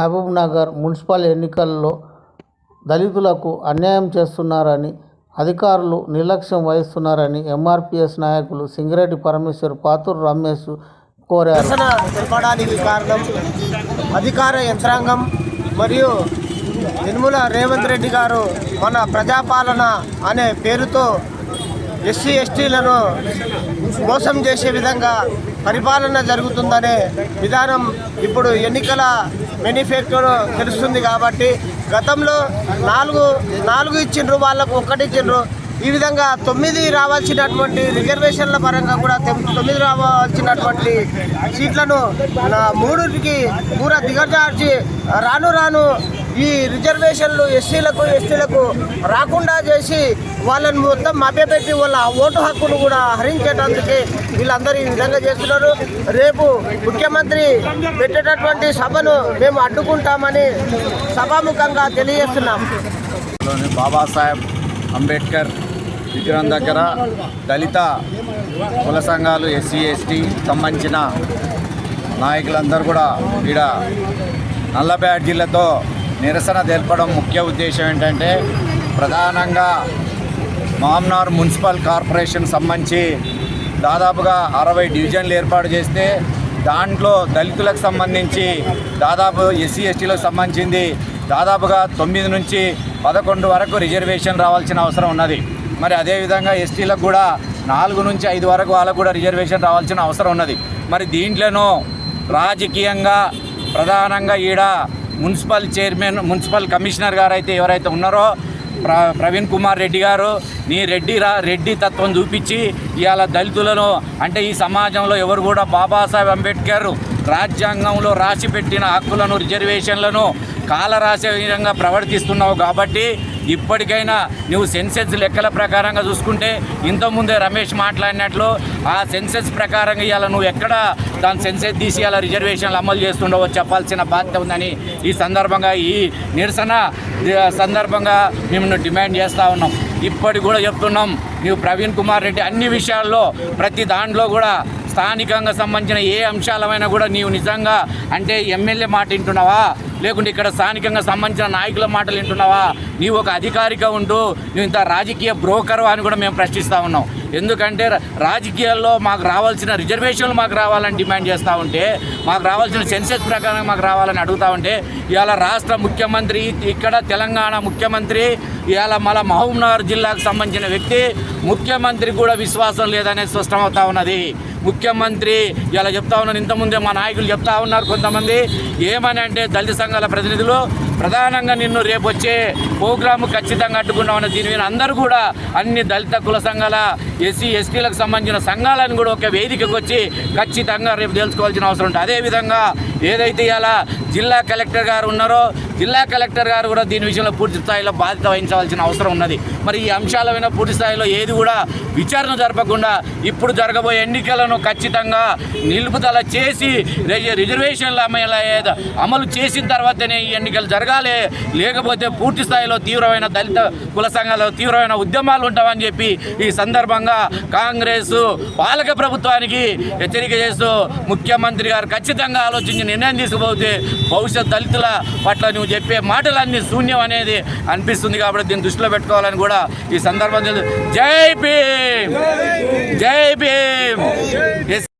Mahabub Nagar municipal ఎన్నికల్లో దళితులకు అన్యాయం చేస్తున్నారని అధికారులు నిర్లక్ష్యం వహిస్తున్నారని ఎంఆర్పిఎస్ నాయకులు సింగిరెడ్డి పరమేశ్వర్ పాతూరు రమేష్ కోరారు. తెలపడానికి కారణం అధికార యంత్రాంగం మరియు నిర్మల రేవంత్ రెడ్డి గారు మన ప్రజాపాలన అనే పేరుతో ఎస్సీ ఎస్టీలను మోసం చేసే విధంగా పరిపాలన జరుగుతుందనే విధానం ఇప్పుడు ఎన్నికల మ్యానుఫ్యాక్చర్ తెలుస్తుంది కాబట్టి గతంలో నాలుగు నాలుగు ఇచ్చిండ్రు వాళ్ళకు ఒక్కటి ఇచ్చిండ్రు. ఈ విధంగా తొమ్మిది రావాల్సినటువంటి రిజర్వేషన్ల పరంగా కూడా తొమ్మిది రావాల్సినటువంటి సీట్లను నా మూడుకి పూర దిగజార్చి రాను రాను ఈ రిజర్వేషన్లు ఎస్సీలకు ఎస్టీలకు రాకుండా చేసి వాళ్ళని మొత్తం మభ్యపెట్టి వాళ్ళ ఓటు హక్కును కూడా హరించేటందుకే వీళ్ళందరూ ఈ విధంగా చేస్తున్నారు. రేపు ముఖ్యమంత్రి పెట్టేటటువంటి సభను మేము అడ్డుకుంటామని సభాముఖంగా తెలియజేస్తున్నాం. బాబాసాహెబ్ అంబేద్కర్ విగ్రహం దగ్గర దళిత కుల సంఘాలు ఎస్సీ ఎస్టీ సంబంధించిన నాయకులందరూ కూడా ఈడ నల్ల బ్యాడ్జీలతో నిరసన తెలపడం ముఖ్య ఉద్దేశం ఏంటంటే ప్రధానంగా మామ్నార్ మున్సిపల్ కార్పొరేషన్ సంబంధించి దాదాపుగా అరవై డివిజన్లు ఏర్పాటు చేస్తే దాంట్లో దళితులకు సంబంధించి దాదాపు ఎస్సీ ఎస్టీలకు సంబంధించింది దాదాపుగా తొమ్మిది నుంచి పదకొండు వరకు రిజర్వేషన్ రావాల్సిన అవసరం ఉన్నది. మరి అదేవిధంగా ఎస్టీలకు కూడా నాలుగు నుంచి ఐదు వరకు వాళ్ళకు కూడా రిజర్వేషన్ రావాల్సిన అవసరం ఉన్నది. మరి దీంట్లోనూ రాజకీయంగా ప్రధానంగా ఈడ మున్సిపల్ చైర్మన్ మున్సిపల్ కమిషనర్ గారు అయితే ఎవరైతే ఉన్నారో ప్ర ప్రవీణ్ కుమార్ రెడ్డి గారు నీ రెడ్డి రా రెడ్డి తత్వం చూపించి ఇవాళ దళితులను అంటే ఈ సమాజంలో ఎవరు కూడా బాబాసాహెబ్ అంబేద్కర్ రాజ్యాంగంలో రాసి పెట్టిన హక్కులను రిజర్వేషన్లను కాలరాసే విధంగా ప్రవర్తిస్తున్నావు కాబట్టి ఇప్పటికైనా నువ్వు సెన్సెస్ లెక్కల ప్రకారంగా చూసుకుంటే ఇంతకుముందే రమేష్ మాట్లాడినట్లు ఆ సెన్సెస్ ప్రకారంగా ఇవాళ నువ్వు ఎక్కడ దాని సెన్సెస్ తీసి ఇవాళ రిజర్వేషన్లు అమలు చేస్తుండవో చెప్పాల్సిన బాధ్యత ఉందని ఈ సందర్భంగా ఈ నిరసన సందర్భంగా మేము డిమాండ్ చేస్తూ ఉన్నాం. ఇప్పటికి కూడా చెప్తున్నాం నువ్వు ప్రవీణ్ కుమార్ రెడ్డి అన్ని విషయాల్లో ప్రతి దాంట్లో కూడా స్థానికంగా సంబంధించిన ఏ అంశాలమైనా కూడా నీవు నిజంగా అంటే ఎమ్మెల్యే మాట వింటున్నావా? లేకుంటే ఇక్కడ స్థానికంగా సంబంధించిన నాయకుల మాటలు వింటున్నావా? నీవు ఒక అధికారిగా ఉంటూ నువ్వు ఇంత రాజకీయ బ్రోకర్ అని కూడా మేము ప్రశ్నిస్తూ ఉన్నాం. ఎందుకంటే రాజకీయాల్లో మాకు రావాల్సిన రిజర్వేషన్లు మాకు రావాలని డిమాండ్ చేస్తూ ఉంటే మాకు రావాల్సిన సెన్సెస్ ప్రకారం మాకు రావాలని అడుగుతూ ఉంటే ఇవాళ రాష్ట్ర ముఖ్యమంత్రి ఇక్కడ తెలంగాణ ముఖ్యమంత్రి ఇవాళ మళ్ళా మహబూబ్నగర్ జిల్లాకు సంబంధించిన వ్యక్తి ముఖ్యమంత్రి కూడా విశ్వాసం లేదనేది స్పష్టమవుతా ఉన్నది. ముఖ్యమంత్రి ఇలా చెప్తా ఉన్నాను ఇంతకుముందే మా నాయకులు చెప్తా ఉన్నారు కొంతమంది. ఏమని అంటే దళిత సంఘాల ప్రతినిధులు ప్రధానంగా నిన్ను రేపు వచ్చే ప్రోగ్రాము ఖచ్చితంగా అడ్డుకున్నామని దీని మీద అందరూ కూడా అన్ని దళిత కుల సంఘాల ఎస్సీ ఎస్టీలకు సంబంధించిన సంఘాలను కూడా ఒక వేదికకు వచ్చి ఖచ్చితంగా రేపు తెలుసుకోవాల్సిన అవసరం ఉంటుంది. అదేవిధంగా ఏదైతే ఇలా జిల్లా కలెక్టర్ గారు ఉన్నారో జిల్లా కలెక్టర్ గారు కూడా దీని విషయంలో పూర్తి స్థాయిలో బాధ్యత వహించవలసిన అవసరం ఉన్నది. మరి ఈ అంశాల మీద పూర్తి స్థాయిలో ఏది కూడా విచారణ జరపకుండా ఇప్పుడు జరగబోయే ఎన్నికలను ఖచ్చితంగా నిలుపుదల చేసి రిజర్వేషన్ల అమలు చేసిన తర్వాతనే ఈ ఎన్నికలు జరగాలి. లేకపోతే పూర్తి స్థాయిలో తీవ్రమైన దళిత కుల సంఘాలు తీవ్రమైన ఉద్యమాలు ఉంటామని చెప్పి ఈ సందర్భంగా కాంగ్రెస్ పాలక ప్రభుత్వానికి హెచ్చరిక చేస్తూ ముఖ్యమంత్రి గారు ఖచ్చితంగా ఆలోచించి నిర్ణయం తీసుకుపోతే భవిష్యత్ దళితుల పట్ల నువ్వు చెప్పే మాటలన్నీ శూన్యం అనేది అనిపిస్తుంది కాబట్టి దీన్ని దృష్టిలో పెట్టుకోవాలని కూడా ఈ సందర్భం జై భీమ్! జై భీమ్!